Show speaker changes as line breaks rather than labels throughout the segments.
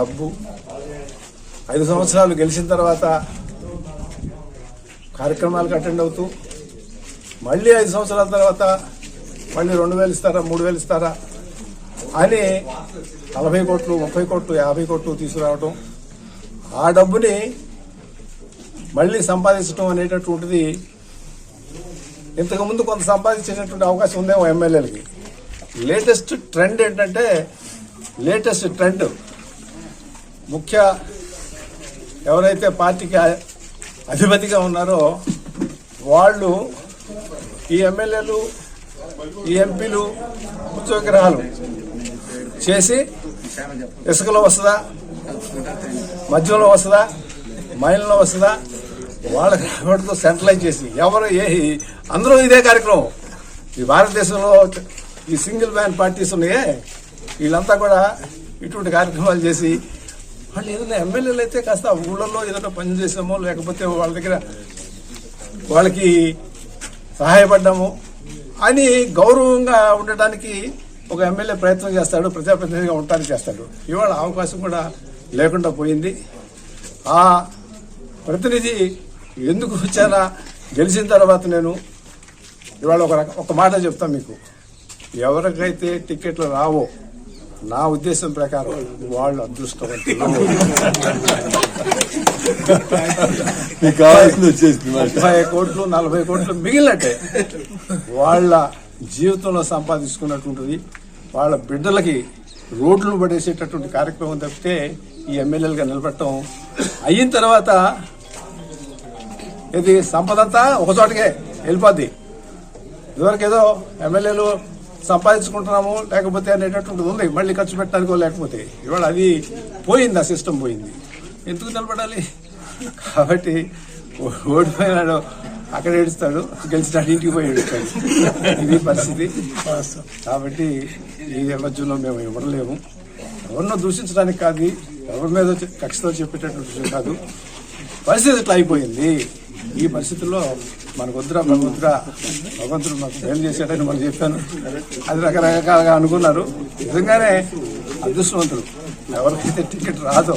డబ్బు. ఐదు సంవత్సరాలు గెలిచిన తర్వాత కార్యక్రమాలకు అటెండ్ అవుతూ మళ్ళీ ఐదు సంవత్సరాల తర్వాత మళ్ళీ రెండు వేలు ఇస్తారా మూడు వేలు ఇస్తారా అని నలభై కోట్లు ముప్పై కోట్లు యాభై కోట్లు తీసుకురావటం. ఆ డబ్బుని మళ్ళీ సంపాదించడం అనేటటువంటిది ఇంతకుముందు కొంత సంపాదించేటటువంటి అవకాశం ఉందేమో ఎమ్మెల్యేలకి. లేటెస్ట్ ట్రెండ్ ఏంటంటే లేటెస్ట్ ట్రెండ్ ముఖ్య ఎవరైతే పార్టీకి అధిపతిగా ఉన్నారో వాళ్ళు ఈ ఎమ్మెల్యేలు ఈ ఎంపీలు ఉద్యోగగ్రహాలు చేసి ఇసుకలో వస్తుందా మధ్యలో వస్తుందా మైల్లో వస్తుందా వాళ్ళకి రాబడితో సెంట్రలైజ్ చేసి. ఎవరు ఏ అందరూ ఇదే కార్యక్రమం. ఈ భారతదేశంలో ఈ సింగిల్ మ్యాన్ పార్టీస్ ఉన్నాయే. వీళ్ళంతా కూడా ఇటువంటి కార్యక్రమాలు చేసి వాళ్ళు ఏదైనా ఎమ్మెల్యేలు అయితే కాస్త ఊళ్ళల్లో ఏదైనా పని చేసామో లేకపోతే వాళ్ళ దగ్గర వాళ్ళకి సహాయపడ్డాము అని గౌరవంగా ఉండటానికి ఒక ఎమ్మెల్యే ప్రయత్నం చేస్తాడు ప్రజాప్రతినిధిగా ఉండటానికి చేస్తాడు. ఇవాళ అవకాశం కూడా లేకుండా పోయింది. ఆ ప్రతినిధి ఎందుకు వచ్చారా గెలిచిన తర్వాత నేను ఇవాళ ఒక ఒక మాట చెప్తాను మీకు. ఎవరికైతే టికెట్లు రావో నా ఉద్దేశం ప్రకారం వాళ్ళు అదృష్టవంతులు.
మీకు కావాల్సింది వచ్చేసింది మాట.
ముప్పై కోట్లు నలభై కోట్లు మిగిలినట్టే. వాళ్ళ జీవితంలో సంపాదించుకున్నటువంటిది వాళ్ళ బిడ్డలకి రోడ్లు పడేసేటటువంటి కార్యక్రమం తప్పితే ఈ ఎమ్మెల్యేలుగా నిలబెట్టడం అయిన తర్వాత ఇది సంపదంతా ఒక చోటకే వెళ్ళిపోద్ది. ఇదివరకు ఏదో ఎమ్మెల్యేలు సంపాదించుకుంటున్నాము లేకపోతే అనేటటువంటిది ఉంది మళ్ళీ ఖర్చు పెట్టడానికో లేకపోతే. ఇవాళ అది పోయింది ఆ సిస్టమ్ పోయింది. ఎందుకు నిలబడాలి? కాబట్టి ఓడిపోయినాడు అక్కడ ఏడుస్తాడు గెలిచినాడు ఇంటికి పోయి ఏడుస్తాడు. ఇది పరిస్థితి. కాబట్టి ఈ నేపథ్యంలో మేము ఇవ్వలేము. ఎవరినో దూషించడానికి కాదు ఎవరి మీద కక్షతో చెప్పేటటువంటి విషయం కాదు. పరిస్థితి ఇట్లా అయిపోయింది. ఈ పరిస్థితుల్లో మనకు వద్దురా భగవంతుడా భగవంతుడు మాకు మేలు చేశాడని మనం చెప్పాను. అది రకరకాలుగా అనుకున్నారు. నిజంగానే అదృష్టవంతులు. ఎవరికైతే టికెట్ రాదో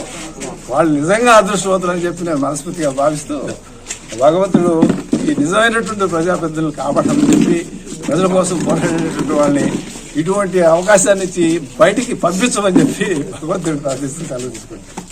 వాళ్ళు నిజంగా అదృష్టవంతులు అని చెప్పి నేను మనస్ఫూర్తిగా భావిస్తూ భగవంతుడు ఈ నిజమైనటువంటి ప్రజాప్రతినిధులను కాపాడమని చెప్పి ప్రజల కోసం పోరాడేటటువంటి వాళ్ళని ఇటువంటి అవకాశాన్ని ఇచ్చి బయటికి పంపించమని చెప్పి భగవంతుడు ప్రార్థిస్తూ సెలవు తీసుకుంటాను